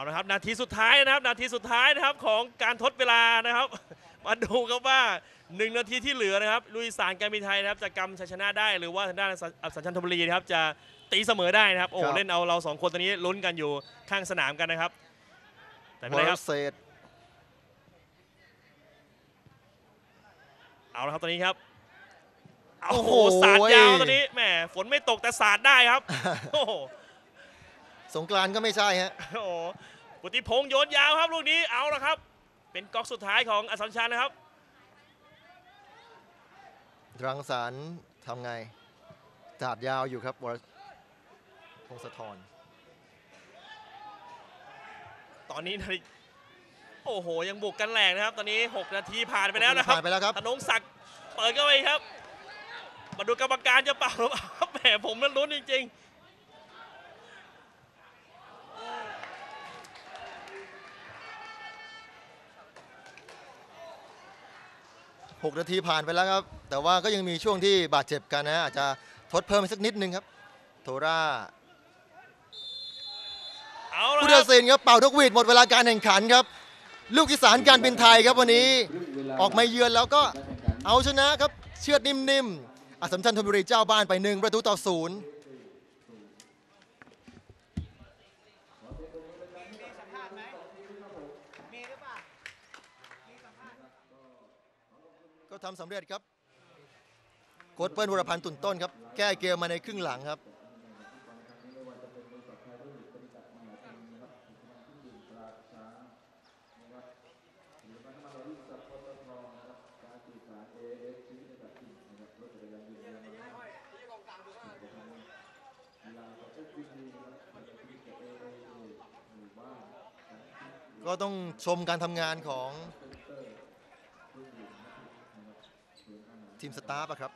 เอาละครับนาทีสุดท้ายนะครับ นาทีสุดท้ายนะครับของการทดเวลานะครับ มาดูครับว่า 1 นาทีที่เหลือนะครับลุยสารการบินไทยนะครับจะกำชัยชนะได้หรือว่าทางด้านอัสสัญชัญธนบุรีนะครับจะตีเสมอได้นะครับโอ้ครับ เล่นเอาเราสองคนตอนนี้ลุ้นกันอยู่ข้างสนามกันนะครับ แต่ไม่วเป็นไรรครับเศษเอาละครับตอนนี้ครับเอาโอ้โอ้โหโหสาดยาวตอนนี้แหมฝนไม่ตกแต่สาดได้ครับ โอ้โห สงกรานต์ก็ไม่ใช่ฮะ โอ้โหปุติพงษ์โยนยาวครับลูกนี้เอาละครับ เป็นก๊อกสุดท้ายของอัสสัมชัญนะครับรังสรรค์ทำไงจาดยาวอยู่ครับวรพงศธรตอนนี้นาฬิโอ้โห ยังบุกกันแรงนะครับ ตอนนี้ 6 นาทีผ่านไปแล้วนะครับผ่านไปแล้วครับ ธนงศักดิ์เปิดเข้าไปครับ มาดูกรรมการจะเป่าหรือเปล่าครับแหมผมมันลุ้นจริง 6 นาทีผ่านไปแล้วครับ แต่ว่าก็ยังมีช่วงที่บาดเจ็บกันนะ อาจจะทดเพิ่มอีกสักนิดนึงครับ โทราๆเอาละผู้คตัรัดบสินครับเป่าทุกหวีดหมดเวลาการแข่งขันครับ ลูกอีสานการบินไทยครับวันนี้ออกมาเยือนแล้วก็เอาชนะครับเชือดนิ่มๆอัสสัมชัญธนบุรีเจ้าบ้านไปหนึ่งประตูต่อศูนย์ ทำสำเร็จครับโค้ชเปิ้ลวรพันธ์ตุ่นต้นครับ แก้เกมมาในครึ่งหลังครับ ก็ต้องชมการทำงานของ ทีมสตาฟอะครับ